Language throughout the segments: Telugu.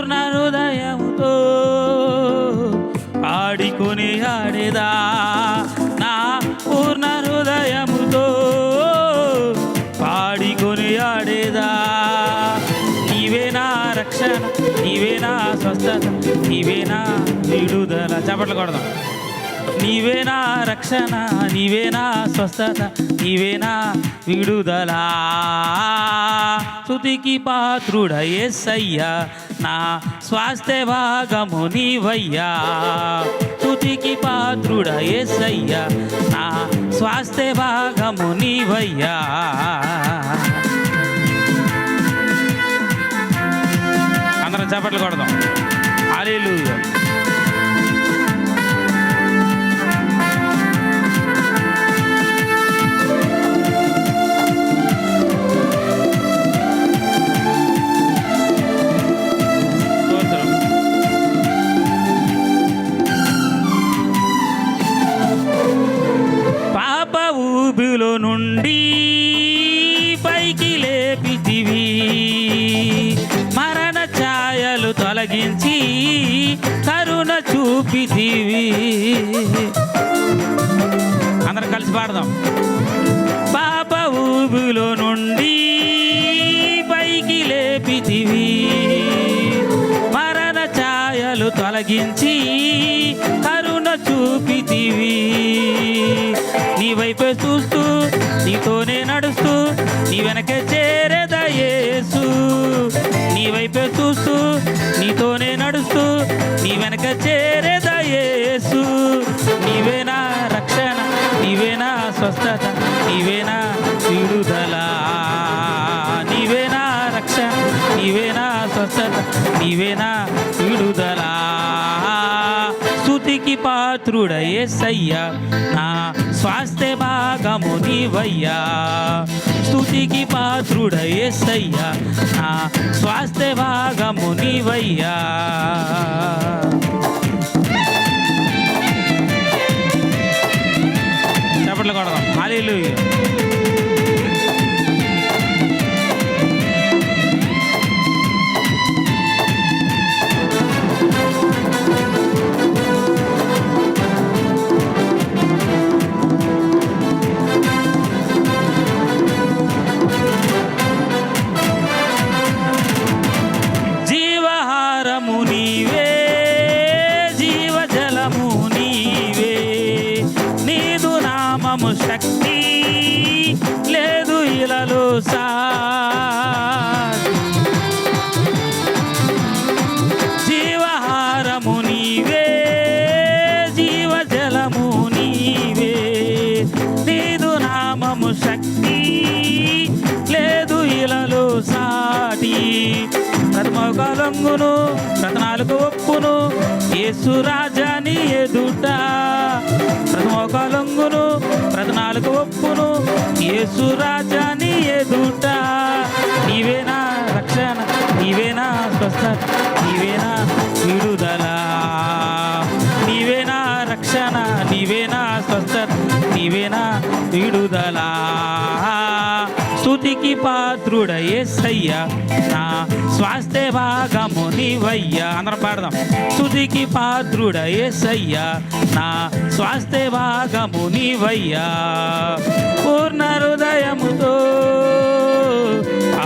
పూర్ణ హృదయముతో ఆడికొని ఆడేదా? నా పూర్ణ హృదయముతో పాడికొని ఆడేదా? నీవే నా రక్షణ నీవే నా స్వస్థత నీవే నా విడుదల చప్పట్లు కొడదాం. నీవే నా రక్షణ నీవే నా స్వస్థత నీవే నా విడుదల. స్థుతికి పాత్రుడయే సయ్యా నా స్వాస్థ్య భాగము నీవయ్యా. స్థుతికి పాత్రుడయే సయ్యా నా స్వాస్థ్య భాగము నీవయ్యా. అందరం చప్పట్లు కొడదాం. అలీలు నుండి పైకి లేపితివి మరణ ఛాయలు తొలగించి కరుణ చూపితివి అందరం కలిసి పాడదాం. పాప ఊబిలో నుండి పైకి లేపితివి మరణ ఛాయలు తొలగించి కరుణ చూపితివి నీ వైపే చూస్తూ నీతోనే నడుస్తూ నీ వెనకే చేరేదయేసు నీ వైపే చూస్తూ నీతోనే నడుస్తూ నీ వెనక చేరేదయేసు నీవేనా రక్షణ నీవేనా స్వస్థత నీవేనా విడుదల నీవేనా రక్షణ నీవేనా స్వస్థత నీవేనా విడుదలా. స్తుతికి పాత్రుడ ఏసయ్యా నా స్వాస్థ్య భాగము నీవయ్యా. స్థుతికి పాత్రుడ ఏసయ్యా నా స్వాస్థ్య భాగము నీవయ్యా. నామము శక్తి లేదు ఇలలో సార్ జీవహారము నీవే జీవజలము నీవే. నీదు నామము శక్తి లేదు ఇలలో సాటి. ప్రథమొకలంగును రతనాలకు ఒప్పును యేసు ఎదుట ప్రథమొకలంగును రతనాలకు ఒప్పును. యేసు రాజాని ఎదుట నీవేనా రక్షణ నీవేనా స్వస్థ నీవేనా విడుదల. నీవేనా రక్షణ నీవేనా స్వస్థ నీవేనా విడుదల. స్థుతికి పాత్రుడ ఏసయ్యా నా స్వాస్థ్య భాగము నీవయ్యా అందరం పాడదాం. తుదికి పాత్రుడ ఏసయ్యా నా స్వాస్థ్య భాగము నీవయ్యా. పూర్ణ హృదయముతో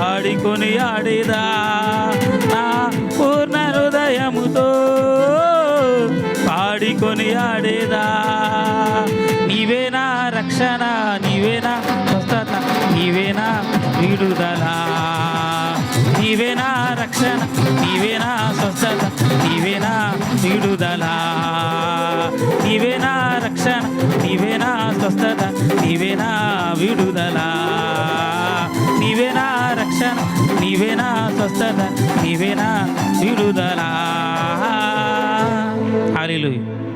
ఆడికొని ఆడేదా నా పూర్ణ హృదయముతో ఆడికొని ఆడేదా నీవేనా రక్షణ నీవేనా స్వస్థత నీవేనా విడుదల రక్షణ నీవేనా స్వస్థత నీవేనా విడుదల. నీవేనా రక్షణ నీవేనా స్వస్థత నీవేనా విడుదల. నీవేనా రక్షణ నీవేనా స్వస్థత నీవేనా విడుదల. హల్లెలూయా.